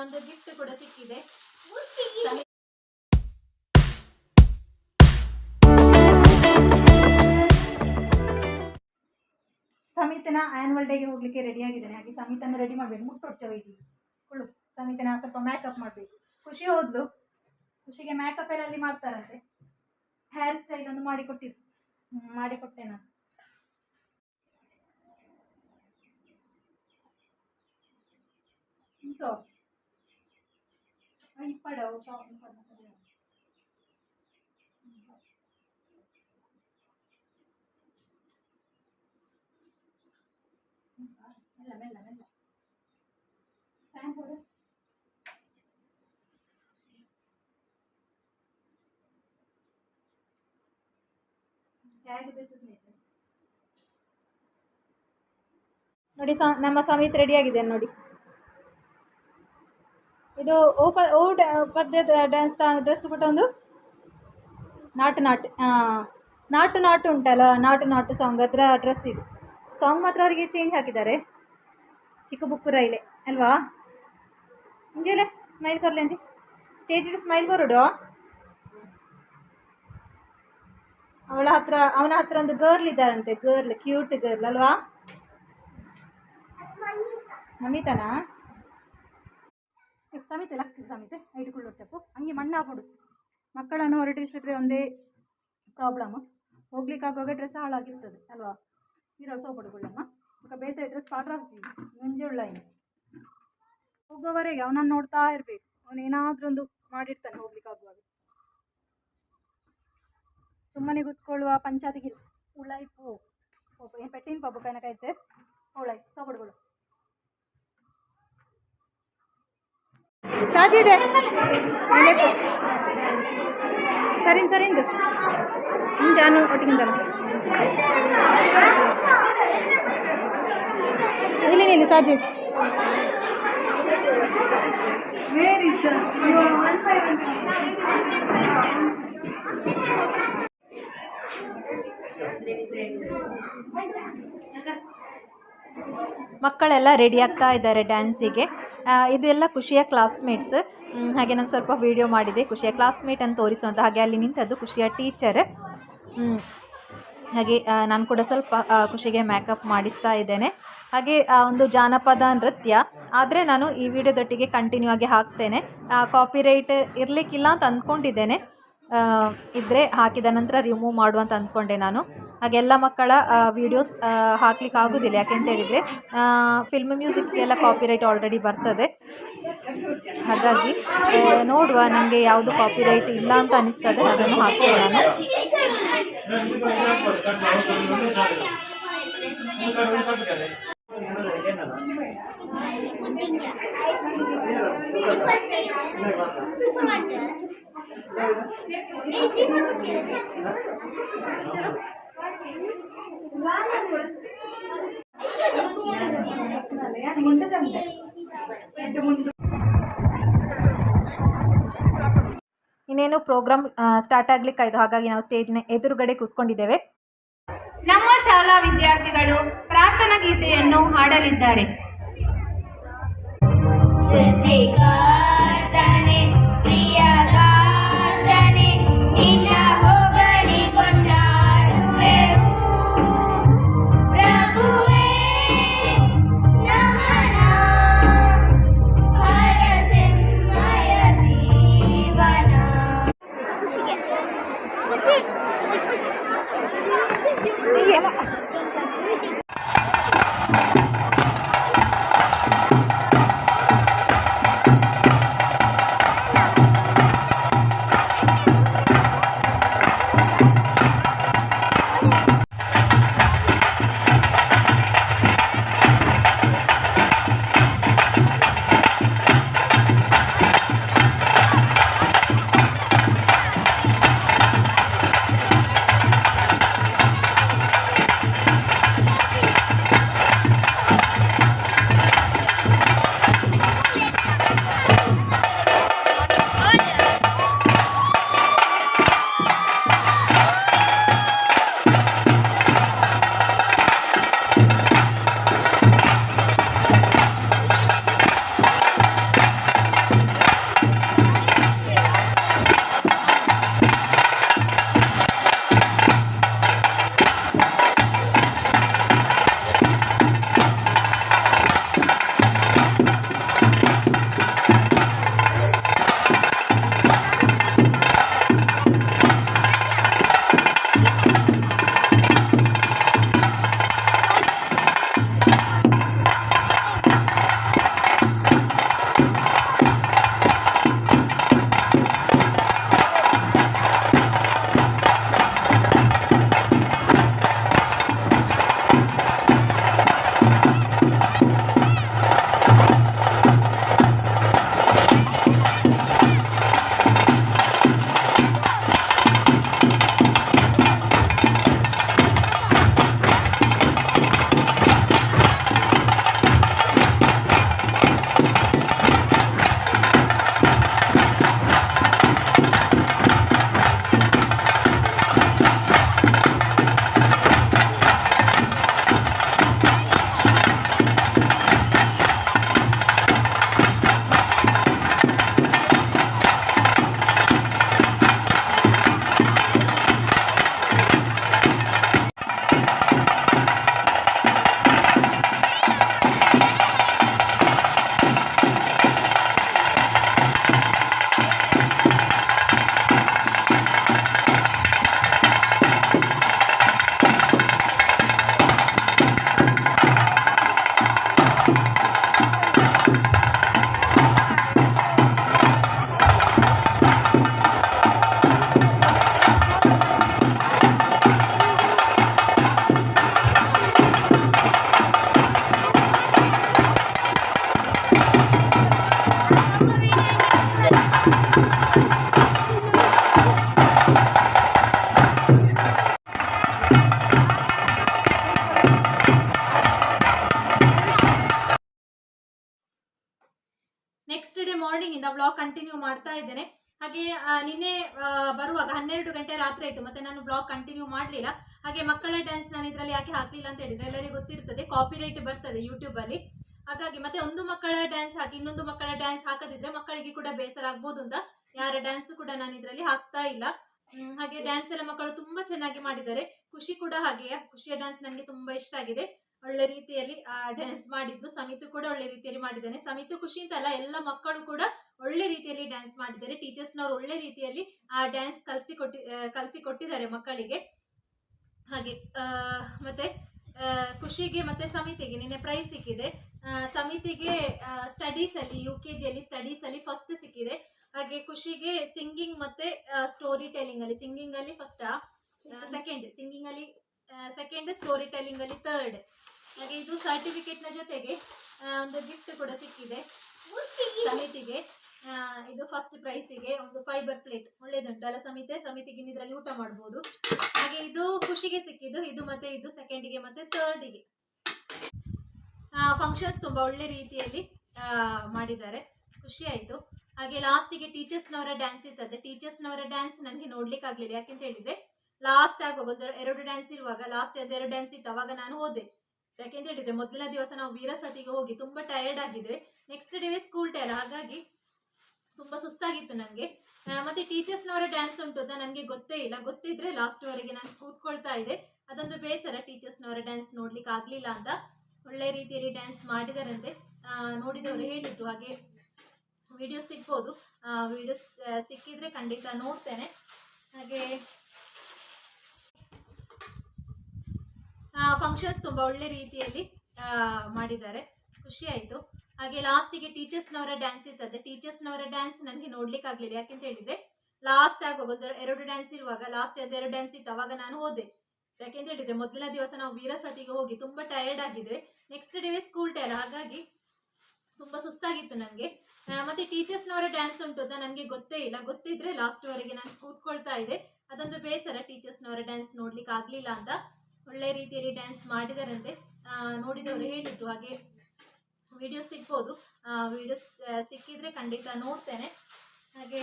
ಒಂದು ಗಿಫ್ಟ್ ಕೂಡ ಸಿಕ್ಕಿದೆ. ಸಮಿತನ ಆ್ಯನ್ವಲ್ ಡೇಗೆ ಹೋಗ್ಲಿಕ್ಕೆ ರೆಡಿ ಆಗಿದ್ದಾನೆ. ಹಾಗೆ ಸಮಿತನ ರೆಡಿ ಮಾಡಬೇಕು. ಮುಟ್ಟೊಡ್ಚ ವೈದ್ಯ ಕುಳು ಸಮಿತನ ಸ್ವಲ್ಪ ಮೇಕಪ್ ಮಾಡಬೇಕು. ಖುಷಿ ಹೋದ್ಲು. ಖುಷಿಗೆ ಮೇಕಪ್ ಎಲ್ಲ ಅಲ್ಲಿ ಮಾಡ್ತಾರಂತೆ. ಹೇರ್ ಸ್ಟೈಲ್ ಒಂದು ಮಾಡಿ ಕೊಟ್ಟಿದ್ದು ಮಾಡಿಕೊಟ್ಟೆ ನಾನು. ಮೆಲ್ಲ ಮೆಲ್ಲ ಮೆಲ್ಲ ಫ್ಯಾನ್ ಕೊಡು ನೋಡಿ ನಮ್ಮ ಸಮಿತ್ ರೆಡಿ ಆಗಿದೆ ನೋಡಿ. ಇದು ಓ ಪ ಓ ಪದ್ಯದ ಡ್ಯಾನ್ಸ್ ಡ್ರೆಸ್ ಬಿಟ್ಟು ಒಂದು ನಾಟು ನಾಟು ನಾಟು ನಾಟು ಉಂಟಲ್ಲ, ನಾಟು ನಾಟು ಸಾಂಗ್ ಅದರ ಡ್ರೆಸ್ ಇದು. ಸಾಂಗ್ ಮಾತ್ರ ಅವರಿಗೆ ಚೇಂಜ್ ಹಾಕಿದ್ದಾರೆ. ಚಿಕ್ಕ ಬುಕ್ಕು ರೈಲೆ, ಅಲ್ವಾ? ಇಂಜೇಲೆ ಸ್ಮೈಲ್ ಕೊರ್ಲೆ ಅಂಜಿ ಸ್ಟೇಜ್ ಸ್ಮೈಲ್ ಕೊರಡು ಅವಳ ಹತ್ರ, ಅವನ ಹತ್ರ ಒಂದು ಗರ್ಲ್ ಇದ್ದಾರಂತೆ ಗರ್ಲ್ ಕ್ಯೂಟ್ ಗರ್ಲ್ ಅಲ್ವಾ? ನಮಿತಾನಾ? ಸಮಿತೆ ಲಕ್ಕ ಸಮಿತೆ ಇಟ್ಕೊಳ್ಳೋ ಚಪ್ಪು. ಹಂಗೆ ಮಣ್ಣಾಗ್ಬಿಡು ಮಕ್ಕಳನ್ನು ಹೊರಟಿಸಿದ್ರೆ ಒಂದೇ ಪ್ರಾಬ್ಲಮ್ ಹೋಗ್ಲಿಕ್ಕಾಗುವಾಗ ಡ್ರೆಸ್ ಹಾಳಾಗಿರ್ತದೆ, ಅಲ್ವಾ? ಸೀರೆ ಸೋಪಡುಗಳಮ್ಮ ಈಗ ಬೇತೆ ಡ್ರೆಸ್ ಹಾಕ್ತೀವಿ ಮುಂಜೆ ಉಳ್ಳ ಹೋಗೋವರೆಗೆ ಅವನನ್ನು ನೋಡ್ತಾ ಇರಬೇಕು. ಅವನು ಏನಾದರೂ ಒಂದು ಮಾಡಿರ್ತಾನೆ ಹೋಗ್ಲಿಕ್ಕಾಗುವಾಗ ಸುಮ್ಮನೆ ಕೂತ್ಕೊಳ್ಳುವ ಪಂಚಾಯತಿಗೆ ಉಳ್ಳಾಯ್ಪು ಪೆಟ್ಟಿನ ಪಾಪ ಕೈತೆ ಉಳ್ಳಾಯ್ತು ಸೋಪಡುಗಳು ಸಾಜಿದೆ ಸರಿ ಸರಿಂದು ಜಾನು ಒಟ್ಟಿಗಿಂದಲ್ಲ ಇಲ್ಲಿ ನಿಲ್ಲಿ ಸಾಜಿ ವೇರ್ ಇಸ್ ಮಕ್ಕಳೆಲ್ಲ ರೆಡಿ ಆಗ್ತಾ ಇದ್ದಾರೆ ಡ್ಯಾನ್ಸಿಗೆ ಇದೆಲ್ಲ ಖುಷಿಯ ಕ್ಲಾಸ್ಮೇಟ್ಸ್ ಹಾಗೆ ನಾನು ಸ್ವಲ್ಪ ವೀಡಿಯೋ ಮಾಡಿದೆ. ಖುಷಿಯ ಕ್ಲಾಸ್ಮೇಟ್ ಅಂತ ತೋರಿಸುವಂಥ ಹಾಗೆ ಅಲ್ಲಿ ನಿಂತದ್ದು ಖುಷಿಯ ಟೀಚರ್ ಹಾಗೆ ನಾನು ಕೂಡ ಸ್ವಲ್ಪ ಖುಷಿಗೆ ಮೇಕಪ್ ಮಾಡಿಸ್ತಾ ಇದ್ದೇನೆ. ಹಾಗೆ ಒಂದು ಜಾನಪದ ನೃತ್ಯ. ಆದರೆ ನಾನು ಈ ವಿಡಿಯೋದೊಟ್ಟಿಗೆ ಕಂಟಿನ್ಯೂ ಆಗಿ ಹಾಕ್ತೇನೆ. ಕಾಪಿರೈಟ್ ಇರಲಿಕ್ಕಿಲ್ಲ ಅಂತ ಅಂದ್ಕೊಂಡಿದ್ದೇನೆ. ಇದ್ದರೆ ಹಾಕಿದ ನಂತರ ರಿಮೂವ್ ಮಾಡುವಂತ ಅಂದ್ಕೊಂಡೆ ನಾನು. ಹಾಗೆ ಎಲ್ಲ ಮಕ್ಕಳ ವೀಡಿಯೋಸ್ ಹಾಕ್ಲಿಕ್ಕೆ ಆಗೋದಿಲ್ಲ. ಹೇಳಿದರೆ ಫಿಲ್ಮ್ ಮ್ಯೂಸಿಕ್ಸ್ಗೆಲ್ಲ ಕಾಪಿರೈಟ್ ಆಲ್ರೆಡಿ ಬರ್ತದೆ. ಹಾಗಾಗಿ ನೋಡುವ ನನಗೆ ಯಾವುದು ಕಾಪಿರೈಟ್ ಇಲ್ಲ ಅಂತ ಅನಿಸ್ತದೆ, ಅದನ್ನು ನಾನು. ಇನ್ನೇನು ಪ್ರೋಗ್ರಾಮ್ ಸ್ಟಾರ್ಟ್ ಆಗ್ಲಿಕ್ಕಾಯ್ತು. ಹಾಗಾಗಿ ನಾವು ಸ್ಟೇಜ್ನ ಎದುರುಗಡೆ ಕೂತ್ಕೊಂಡಿದ್ದೇವೆ. ನಮ್ಮ ಶಾಲಾ ವಿದ್ಯಾರ್ಥಿಗಳು ಪ್ರಾರ್ಥನಾ ಗೀತೆಯನ್ನು ಹಾಡಲಿದ್ದಾರೆ. ಮಾಡ್ತಾ ಇದ್ದೇನೆ. ಹಾಗೆ ನಿನ್ನೆ ಬರುವಾಗ ಹನ್ನೆರಡು ಗಂಟೆ ರಾತ್ರಿ ಆಯ್ತು, ಮತ್ತೆ ನಾನು ಬ್ಲಾಗ್ ಕಂಟಿನ್ಯೂ ಮಾಡಲಿಲ್ಲ. ಹಾಗೆ ಮಕ್ಕಳ ಡ್ಯಾನ್ಸ್ ನಾನು ಇದರಲ್ಲಿ ಯಾಕೆ ಹಾಕಲಿಲ್ಲ ಅಂತ ಹೇಳಿದ್ರೆ ಎಲ್ಲರಿಗೂ ಗೊತ್ತಿರ್ತದೆ ಕಾಪಿರೈಟ್ ಬರ್ತದೆ ಯೂಟ್ಯೂಬಲ್ಲಿ ಹಾಗಾಗಿ ಮತ್ತೆ ಒಂದು ಮಕ್ಕಳ ಡ್ಯಾನ್ಸ್ ಹಾಕಿ, ಇನ್ನೊಂದು ಮಕ್ಕಳ ಡ್ಯಾನ್ಸ್ ಹಾಕದಿದ್ರೆ ಮಕ್ಕಳಿಗೆ ಕೂಡ ಬೇಸರ ಆಗ್ಬೋದು ಅಂತ ಯಾರ ಡ್ಯಾನ್ಸ್ ಕೂಡ ನಾನು ಇದರಲ್ಲಿ ಹಾಕ್ತಾ ಇಲ್ಲ. ಹಾಗೆ ಡ್ಯಾನ್ಸ್ ಎಲ್ಲ ಮಕ್ಕಳು ತುಂಬಾ ಚೆನ್ನಾಗಿ ಮಾಡಿದ್ದಾರೆ. ಖುಷಿ ಕೂಡ ಹಾಗೆಯೇ, ಖುಷಿಯ ಡ್ಯಾನ್ಸ್ ನನಗೆ ತುಂಬಾ ಇಷ್ಟ ಆಗಿದೆ. ಒಳ್ಳೆ ರೀತಿಯಲ್ಲಿ ಡ್ಯಾನ್ಸ್ ಮಾಡಿದ್ದು. ಸಮಿತು ಕೂಡ ಒಳ್ಳೆ ರೀತಿಯಲ್ಲಿ ಮಾಡಿದ್ದಾನೆ. ಸಮಿತು ಖುಷಿ ಅಂತ ಅಲ್ಲ ಎಲ್ಲ ಮಕ್ಕಳು ಕೂಡ ಒಳ್ಳೆ ರೀತಿಯಲ್ಲಿ ಡ್ಯಾನ್ಸ್ ಮಾಡಿದ್ದಾರೆ. ಟೀಚರ್ಸ್ನವರು ಒಳ್ಳೆ ರೀತಿಯಲ್ಲಿ, ಆ ಡ್ಯಾನ್ಸ್ ಕಲಿಸಿ ಕೊಟ್ಟಿ ಕಲಿಸಿ ಕೊಟ್ಟಿದ್ದಾರೆ ಮಕ್ಕಳಿಗೆ. ಹಾಗೆ ಮತ್ತೆ ಖುಷಿಗೆ ಮತ್ತೆ ಸಮಿತಿಗೆ ನಿನ್ನೆ ಪ್ರೈಸ್ ಸಿಕ್ಕಿದೆ. ಸಮಿತಿಗೆ ಸ್ಟಡೀಸ್ ಅಲ್ಲಿ ಯು ಕೆ ಜಿಯಲ್ಲಿ ಸ್ಟಡೀಸ್ ಅಲ್ಲಿ ಫಸ್ಟ್ ಸಿಕ್ಕಿದೆ. ಹಾಗೆ ಖುಷಿಗೆ ಸಿಂಗಿಂಗ್ ಮತ್ತೆ ಸ್ಟೋರಿ ಟೆಲಿಂಗ್ ಅಲ್ಲಿ ಸಿಂಗಿಂಗ್ ಅಲ್ಲಿ ಫಸ್ಟ್ ಸೆಕೆಂಡ್ ಸಿಂಗಿಂಗ್ ಅಲ್ಲಿ ಸೆಕೆಂಡ್ ಸ್ಟೋರಿ ಟೆಲಿಂಗ್ ಅಲ್ಲಿ ಥರ್ಡ್ ಹಾಗೆ ಇದು ಸರ್ಟಿಫಿಕೇಟ್ನ ಜೊತೆಗೆ ಒಂದು ಗಿಫ್ಟ್ ಕೂಡ ಸಿಕ್ಕಿದೆ. ಸಮಿತಿಗೆ ಇದು ಫಸ್ಟ್ ಪ್ರೈಸಿಗೆ ಒಂದು ಫೈಬರ್ ಪ್ಲೇಟ್ ಒಳ್ಳೇದುಂಟಲ್ಲ ಸಮಿತಿ? ಸಮಿತಿಗೆ ಇದರಲ್ಲಿ ಊಟ ಮಾಡ್ಬೋದು. ಹಾಗೆ ಇದು ಖುಷಿಗೆ ಸಿಕ್ಕಿದ್ದು ಇದು ಮತ್ತೆ ಇದು ಸೆಕೆಂಡಿಗೆ ಮತ್ತೆ ಥರ್ಡಿಗೆ ಫಂಕ್ಷನ್ಸ್ ತುಂಬಾ ಒಳ್ಳೆ ರೀತಿಯಲ್ಲಿ ಮಾಡಿದ್ದಾರೆ. ಖುಷಿ ಆಯ್ತು. ಹಾಗೆ ಲಾಸ್ಟಿಗೆ ಟೀಚರ್ಸ್ನವರ ಡ್ಯಾನ್ಸ್ ಇರ್ತದೆ ಟೀಚರ್ಸ್ನವರ ಡ್ಯಾನ್ಸ್ ನನಗೆ ನೋಡ್ಲಿಕ್ಕೆ ಆಗ್ಲಿಲ್ಲ. ಯಾಕೆಂತ ಹೇಳಿದ್ರೆ ಲಾಸ್ಟ್ ಆಗುವಾಗ ಒಂದು ಎರಡು ಡ್ಯಾನ್ಸ್ ಇರುವಾಗ ಲಾಸ್ಟ್ ಎರಡು ಡ್ಯಾನ್ಸ್ ಇತ್ತು. ಅವಾಗ ನಾನು ಹೋದೆ. ಯಾಕೆಂತ ಹೇಳಿದ್ರೆ ಮೊದಲನೇ ದಿವಸ ನಾವು ವೀರಸತಿಗೆ ಹೋಗಿ ತುಂಬಾ ಟಯರ್ಡ್ ಆಗಿದ್ವಿ. ನೆಕ್ಸ್ಟ್ ಡೇ ಸ್ಕೂಲ್ ಡೇ ಹಾಗಾಗಿ ತುಂಬಾ ಸುಸ್ತಾಗಿತ್ತು ನನಗೆ ಮತ್ತೆ ಟೀಚರ್ಸ್ನವರ ಡ್ಯಾನ್ಸ್ ಉಂಟು ಅಂತ ನನಗೆ ಗೊತ್ತೇ ಇಲ್ಲ. ಗೊತ್ತಿದ್ರೆ ಲಾಸ್ಟ್ ವರೆಗೆ ನಾನು ಕೂತ್ಕೊಳ್ತಾ ಇದೆ ಅದೊಂದು ಬೇಸರ ಟೀಚರ್ಸ್ನವರ ಡ್ಯಾನ್ಸ್ ನೋಡ್ಲಿಕ್ಕೆ ಆಗ್ಲಿಲ್ಲ ಅಂತ. ಒಳ್ಳೆ ರೀತಿಯಲ್ಲಿ ಡ್ಯಾನ್ಸ್ ಮಾಡಿದಾರಂತೆ. ನೋಡಿದವರು ಹೇಳಿದ್ರು, ಹಾಗೆ ವಿಡಿಯೋ ಸಿಗ್ಬೋದು. ವಿಡಿಯೋ ಸಿಕ್ಕಿದ್ರೆ ಖಂಡಿತ ನೋಡ್ತೇನೆ. ಹಾಗೆ ಫಂಕ್ಷನ್ಸ್ ತುಂಬಾ ಒಳ್ಳೆ ರೀತಿಯಲ್ಲಿ ಮಾಡಿದ್ದಾರೆ. ಖುಷಿ ಆಯ್ತು ಹಾಗೆ ಲಾಸ್ಟಿಗೆ ಟೀಚರ್ಸ್ನವರ ಡ್ಯಾನ್ಸ್ ಇರ್ತದೆ. ಟೀಚರ್ಸ್ನವರ ಡ್ಯಾನ್ಸ್ ನನಗೆ ನೋಡ್ಲಿಕ್ಕೆ ಆಗ್ಲಿಲ್ಲ. ಯಾಕೆಂತ ಹೇಳಿದ್ರೆ ಲಾಸ್ಟ್ ಆಗುವಾಗ ಒಂದು ಎರಡು ಡ್ಯಾನ್ಸ್ ಇರುವಾಗ ಲಾಸ್ಟ್ ಎರಡು ಡ್ಯಾನ್ಸ್ ಇತ್ತು. ಅವಾಗ ನಾನು ಹೋದೆ. ಯಾಕೆಂತ ಹೇಳಿದ್ರೆ ಮೊದಲನೇ ದಿವಸ ನಾವು ವೀರಸತಿಗೆ ಹೋಗಿ ತುಂಬಾ ಟಯರ್ಡ್ ಆಗಿದ್ವಿ. ನೆಕ್ಸ್ಟ್ ಡೇ ಸ್ಕೂಲ್ ಟೈರ್ ಹಾಗಾಗಿ ತುಂಬಾ ಸುಸ್ತಾಗಿತ್ತು ನನಗೆ. ಮತ್ತೆ ಟೀಚರ್ಸ್ನವರ ಡ್ಯಾನ್ಸ್ ಉಂಟು ಅಂತ ನನಗೆ ಗೊತ್ತೇ ಇಲ್ಲ. ಗೊತ್ತಿದ್ರೆ ಲಾಸ್ಟ್ ವರೆಗೆ ನಾನು ಕೂತ್ಕೊಳ್ತಾ ಇದೆ ಅದೊಂದು ಬೇಸರ ಟೀಚರ್ಸ್ನವರ ಡ್ಯಾನ್ಸ್ ನೋಡ್ಲಿಕ್ಕೆ ಆಗ್ಲಿಲ್ಲ ಅಂತ. ಒಳ್ಳೆ ರೀತಿಯಲ್ಲಿ ಡ್ಯಾನ್ಸ್ ಮಾಡಿದಾರಂತೆ. ನೋಡಿದವರು ಹೇಳಿದ್ರು ಹಾಗೆ ವಿಡಿಯೋ ಸಿಗ್ಬೋದು. ವಿಡಿಯೋ ಸಿಕ್ಕಿದ್ರೆ ಖಂಡಿತ ನೋಡ್ತೇನೆ. ಹಾಗೆ